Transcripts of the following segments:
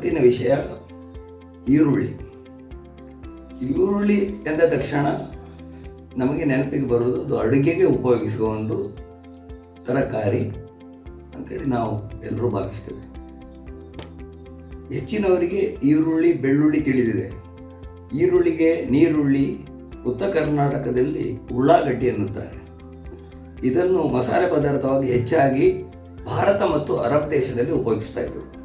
ಇವತ್ತಿನ ವಿಷಯ ಈರುಳ್ಳಿ. ಈರುಳ್ಳಿ ಎಂದ ತಕ್ಷಣ ನಮಗೆ ನೆನಪಿಗೆ ಬರೋದು ಅದು ಅಡುಗೆಗೆ ಉಪಯೋಗಿಸುವ ಒಂದು ತರಕಾರಿ ಅಂತೇಳಿ ನಾವು ಎಲ್ಲರೂ ಭಾವಿಸ್ತೇವೆ. ಹೆಚ್ಚಿನವರಿಗೆ ಈರುಳ್ಳಿ, ಬೆಳ್ಳುಳ್ಳಿ ತಿಳಿದಿದೆ. ಈರುಳ್ಳಿಗೆ ನೀರುಳ್ಳಿ ಉತ್ತರ ಕರ್ನಾಟಕದಲ್ಲಿ ಉಳ್ಳಾಗಡ್ಡಿ ಎನ್ನುತ್ತಾರೆ. ಇದನ್ನು ಮಸಾಲೆ ಪದಾರ್ಥವಾಗಿ ಹೆಚ್ಚಾಗಿ ಭಾರತ ಮತ್ತು ಅರಬ್ ದೇಶದಲ್ಲಿ ಉಪಯೋಗಿಸ್ತಾ ಇದ್ದರು.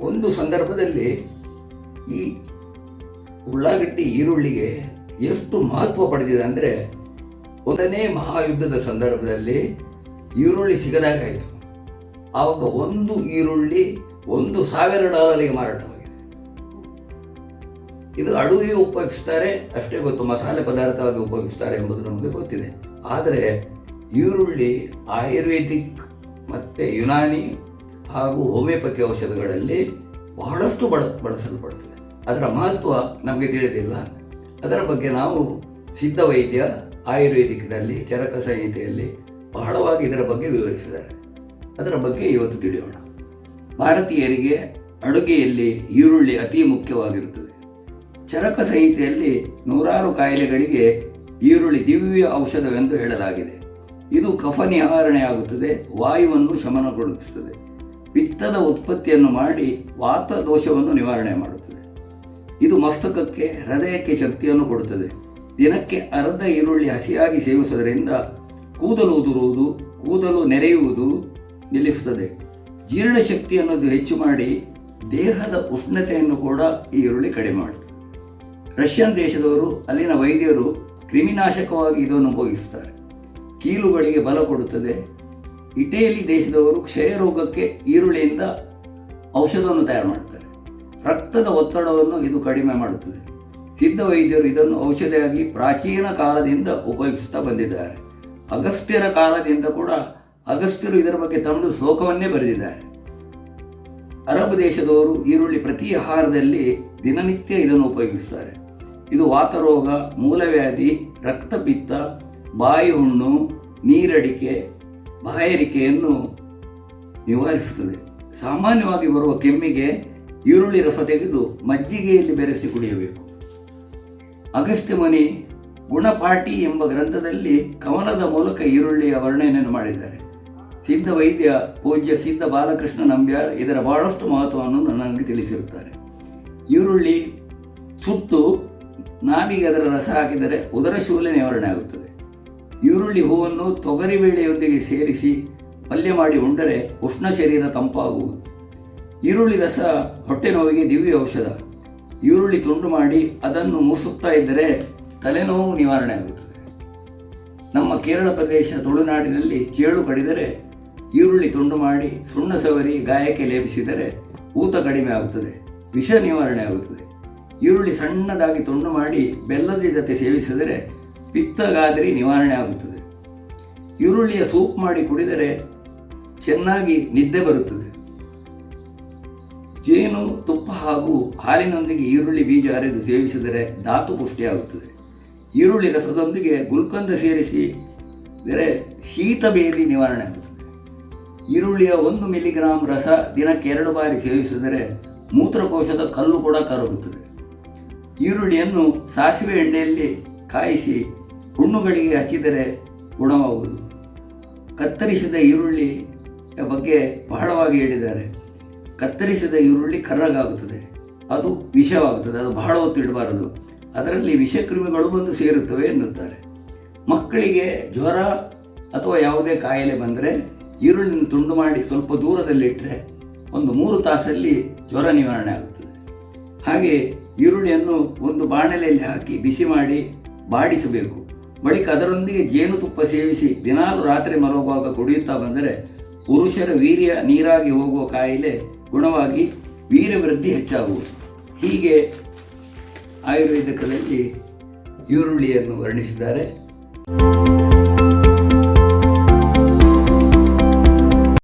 ಒಂದು ಸಂದರ್ಭದಲ್ಲಿ ಈ ಉಳ್ಳಾಗಡ್ಡಿ ಈರುಳ್ಳಿಗೆ ಎಷ್ಟು ಮಹತ್ವ ಪಡೆದಿದೆ ಅಂದರೆ ಒಂದನೇ ಮಹಾಯುದ್ಧದ ಸಂದರ್ಭದಲ್ಲಿ ಈರುಳ್ಳಿ ಸಿಗದಾಗಾಯಿತು. ಆವಾಗ ಒಂದು ಈರುಳ್ಳಿ ಒಂದು ಸಾವಿರ ಡಾಲರಿಗೆ ಮಾರಾಟವಾಗಿದೆ. ಇದು ಅಡುಗೆ ಉಪಯೋಗಿಸ್ತಾರೆ, ಅಷ್ಟೇ ಗೊತ್ತು ಮಸಾಲೆ ಪದಾರ್ಥವಾಗಿ ಉಪಯೋಗಿಸ್ತಾರೆ ಎಂಬುದು ನಮಗೆ ಗೊತ್ತಿದೆ. ಆದರೆ ಈರುಳ್ಳಿ ಆಯುರ್ವೇದಿಕ್ ಮತ್ತು ಯುನಾನಿ ಹಾಗೂ ಹೋಮಿಯೋಪತಿ ಔಷಧಗಳಲ್ಲಿ ಬಹಳಷ್ಟು ಬಳ, ಬಳಸಲ್ಪಡ್ತದೆ. ಅದರ ಮಹತ್ವ ನಮಗೆ ತಿಳಿದಿಲ್ಲ. ಅದರ ಬಗ್ಗೆ ನಾವು ಸಿದ್ಧ ವೈದ್ಯ, ಆಯುರ್ವೇದಿಕ್ನಲ್ಲಿ, ಚರಕ ಸಂಹಿತೆಯಲ್ಲಿ ಬಹಳವಾಗಿ ಇದರ ಬಗ್ಗೆ ವಿವರಿಸಿದ್ದಾರೆ. ಅದರ ಬಗ್ಗೆ ಇವತ್ತು ತಿಳಿಯೋಣ. ಭಾರತೀಯರಿಗೆ ಅಡುಗೆಯಲ್ಲಿ ಈರುಳ್ಳಿ ಅತಿ ಮುಖ್ಯವಾಗಿರುತ್ತದೆ. ಚರಕ ಸಂಹಿತೆಯಲ್ಲಿ ನೂರಾರು ಕಾಯಿಲೆಗಳಿಗೆ ಈರುಳ್ಳಿ ದಿವ್ಯ ಔಷಧವೆಂದು ಹೇಳಲಾಗಿದೆ. ಇದು ಕಫ ನಿವಾರಣೆಯಾಗುತ್ತದೆ ವಾಯುವನ್ನು ಶಮನಗೊಳಿಸುತ್ತದೆ. ಪಿತ್ತದ ಉತ್ಪತ್ತಿಯನ್ನು ಮಾಡಿ ವಾತ ದೋಷವನ್ನು ನಿವಾರಣೆ ಮಾಡುತ್ತದೆ. ಇದು ಮಸ್ತಕಕ್ಕೆ, ಹೃದಯಕ್ಕೆ ಶಕ್ತಿಯನ್ನು ಕೊಡುತ್ತದೆ. ದಿನಕ್ಕೆ ಅರ್ಧ ಈರುಳ್ಳಿ ಹಸಿಯಾಗಿ ಸೇವಿಸುವುದರಿಂದ ಕೂದಲು ಉದುರುವುದು, ಕೂದಲು ನೆರೆಯುವುದು ನಿಲ್ಲಿಸುತ್ತದೆ. ಜೀರ್ಣಶಕ್ತಿ ಅನ್ನೋದು ಹೆಚ್ಚು ಮಾಡಿ ದೇಹದ ಉಷ್ಣತೆಯನ್ನು ಕೂಡ ಈ ಈರುಳ್ಳಿ ಕಡಿಮೆ ಮಾಡುತ್ತದೆ. ರಷ್ಯನ್ ದೇಶದವರು, ಅಲ್ಲಿನ ವೈದ್ಯರು ಕ್ರಿಮಿನಾಶಕವಾಗಿ ಇದನ್ನು ಉಪಯೋಗಿಸುತ್ತಾರೆ. ಕೀಲುಗಳಿಗೆ ಬಲ ಕೊಡುತ್ತದೆ. ಇಟೇಲಿ ದೇಶದವರು ಕ್ಷಯ ರೋಗಕ್ಕೆ ಈರುಳ್ಳಿಯಿಂದ ಔಷಧವನ್ನು ತಯಾರು ಮಾಡ್ತಾರೆ ರಕ್ತದ ಒತ್ತಡವನ್ನು ಇದು ಕಡಿಮೆ ಮಾಡುತ್ತದೆ. ಸಿದ್ಧ ವೈದ್ಯರು ಇದನ್ನು ಔಷಧಿಯಾಗಿ ಪ್ರಾಚೀನ ಕಾಲದಿಂದ ಉಪಯೋಗಿಸುತ್ತಾ ಬಂದಿದ್ದಾರೆ. ಅಗಸ್ತ್ಯರ ಕಾಲದಿಂದ ಕೂಡ ಅಗಸ್ತ್ಯರು ಇದರ ಬಗ್ಗೆ ತಮ್ಮ ಶ್ಲೋಕವನ್ನೇ ಬರೆದಿದ್ದಾರೆ. ಅರಬ್ ದೇಶದವರು ಈರುಳ್ಳಿ ಪ್ರತಿ ಆಹಾರದಲ್ಲಿ ದಿನನಿತ್ಯ ಇದನ್ನು ಉಪಯೋಗಿಸುತ್ತಾರೆ. ಇದು ವಾತರೋಗ ಮೂಲವ್ಯಾಧಿ ರಕ್ತಪಿತ್ತ ಬಾಯಿ ಹುಣ್ಣು ನೀರಡಿಕೆ ಬಾಯಾರಿಕೆಯನ್ನು ನಿವಾರಿಸುತ್ತದೆ. ಸಾಮಾನ್ಯವಾಗಿ ಬರುವ ಕೆಮ್ಮಿಗೆ ಈರುಳ್ಳಿ ರಸ ತೆಗೆದು ಮಜ್ಜಿಗೆಯಲ್ಲಿ ಬೆರೆಸಿ ಕುಡಿಯಬೇಕು. ಅಗಸ್ತ್ಯ ಮನಿ ಗುಣಪಾಠಿ ಎಂಬ ಗ್ರಂಥದಲ್ಲಿ ಕವನದ ಮೂಲಕ ಈರುಳ್ಳಿಯ ವರ್ಣನೆಯನ್ನು ಮಾಡಿದ್ದಾರೆ. ಸಿದ್ಧ ವೈದ್ಯ ಪೂಜ್ಯ ಸಿದ್ಧ ಬಾಲಕೃಷ್ಣ ನಂಬ್ಯಾರ್ ಇದರ ಬಹಳಷ್ಟು ಮಹತ್ವವನ್ನು ನನಗೆ ತಿಳಿಸಿರುತ್ತಾರೆ. ಈರುಳ್ಳಿ ಸುತ್ತು ನಾವಿಗೆ ಅದರ ರಸ ಹಾಕಿದರೆ ಉದರ ಶೂಲೆ ನಿವಾರಣೆ ಆಗುತ್ತದೆ. ಈರುಳ್ಳಿ ಹೂವನ್ನು ತೊಗರಿಬೇಳೆಯೊಂದಿಗೆ ಸೇರಿಸಿ ಪಲ್ಯ ಮಾಡಿ ಉಂಡರೆ ಉಷ್ಣ ಶರೀರ ತಂಪಾಗುವುದು. ಈರುಳ್ಳಿ ರಸ ಹೊಟ್ಟೆ ನೋವಿಗೆ ದಿವ್ಯ ಔಷಧ. ಈರುಳ್ಳಿ ತುಂಡು ಮಾಡಿ ಅದನ್ನು ಮುಸುತ್ತಾ ಇದ್ದರೆ ತಲೆನೋವು ನಿವಾರಣೆ ಆಗುತ್ತದೆ. ನಮ್ಮ ಕೇರಳ ಪ್ರದೇಶ ತುಳುನಾಡಿನಲ್ಲಿ ಚೇಳು ಕಡಿದರೆ ಈರುಳ್ಳಿ ತುಂಡು ಮಾಡಿ ಸುಣ್ಣ ಸವರಿ ಗಾಯಕ್ಕೆ ಲೇಪಿಸಿದರೆ ಊತ ಕಡಿಮೆ ಆಗುತ್ತದೆ, ವಿಷ ನಿವಾರಣೆ ಆಗುತ್ತದೆ. ಈರುಳ್ಳಿ ಸಣ್ಣದಾಗಿ ತುಂಡು ಮಾಡಿ ಬೆಲ್ಲದ ಜೊತೆ ಸೇವಿಸಿದರೆ ಪಿತ್ತಗಾದರಿ ನಿವಾರಣೆ ಆಗುತ್ತದೆ. ಈರುಳ್ಳಿಯ ಸೂಪ್ ಮಾಡಿ ಕುಡಿದರೆ ಚೆನ್ನಾಗಿ ನಿದ್ದೆ ಬರುತ್ತದೆ. ಜೇನು, ತುಪ್ಪ ಹಾಗೂ ಹಾಲಿನೊಂದಿಗೆ ಈರುಳ್ಳಿ ಬೀಜ ಅರೆದು ಸೇವಿಸಿದರೆ ಧಾತು ಪುಷ್ಟಿಯಾಗುತ್ತದೆ. ಈರುಳ್ಳಿ ರಸದೊಂದಿಗೆ ಗುಲ್ಕಂದ ಸೇರಿಸಿದರೆ ಶೀತ ಬೇದಿ ನಿವಾರಣೆ ಆಗುತ್ತದೆ. ಈರುಳ್ಳಿಯ ಒಂದು ಮಿಲಿಗ್ರಾಂ ರಸ ದಿನಕ್ಕೆ ಎರಡು ಬಾರಿ ಸೇವಿಸಿದರೆ ಮೂತ್ರಕೋಶದ ಕಲ್ಲು ಕೂಡ ಕರಗುತ್ತದೆ. ಈರುಳ್ಳಿಯನ್ನು ಸಾಸಿವೆ ಎಣ್ಣೆಯಲ್ಲಿ ಕಾಯಿಸಿ ಹುಣ್ಣುಗಳಿಗೆ ಹಚ್ಚಿದರೆ ಗುಣವಾಗುವುದು. ಕತ್ತರಿಸಿದ ಈರುಳ್ಳಿ ಬಗ್ಗೆ ಬಹಳವಾಗಿ ಹೇಳಿದ್ದಾರೆ. ಕತ್ತರಿಸಿದ ಈರುಳ್ಳಿ ಕರ್ರಗಾಗುತ್ತದೆ. ಅದು ವಿಷವಾಗುತ್ತದೆ. ಅದು ಬಹಳ ಹೊತ್ತು ಇಡಬಾರದು. ಅದರಲ್ಲಿ ವಿಷಕ್ರಿಮಿಗಳು ಬಂದು ಸೇರುತ್ತವೆ ಎನ್ನುತ್ತಾರೆ. ಮಕ್ಕಳಿಗೆ ಜ್ವರ ಅಥವಾ ಯಾವುದೇ ಕಾಯಿಲೆ ಬಂದರೆ ಈರುಳ್ಳಿನ ತುಂಡು ಮಾಡಿ ಸ್ವಲ್ಪ ದೂರದಲ್ಲಿಟ್ಟರೆ ಒಂದು ಮೂರು ತಾಸಲ್ಲಿ ಜ್ವರ ನಿವಾರಣೆ ಆಗುತ್ತದೆ. ಹಾಗೆ ಈರುಳ್ಳಿಯನ್ನು ಒಂದು ಬಾಣಲೆಯಲ್ಲಿ ಹಾಕಿ ಬಿಸಿ ಮಾಡಿ ಬಾಡಿಸಬೇಕು. ಬಳಿಕ ಅದರೊಂದಿಗೆ ಜೇನುತುಪ್ಪ ಸೇವಿಸಿ ದಿನಾಲು ರಾತ್ರಿ ಮಲಗುವಾಗ ಕುಡಿಯುತ್ತಾ ಬಂದರೆ ಪುರುಷರ ವೀರ್ಯ ನೀರಾಗಿ ಹೋಗುವ ಕಾಯಿಲೆ ಗುಣವಾಗಿ ವೀರ್ಯವೃದ್ಧಿ ಹೆಚ್ಚಾಗುವುದು. ಹೀಗೆ ಆಯುರ್ವೇದಿಕದಲ್ಲಿ ಈರುಳ್ಳಿಯನ್ನು ವರ್ಣಿಸಿದ್ದಾರೆ.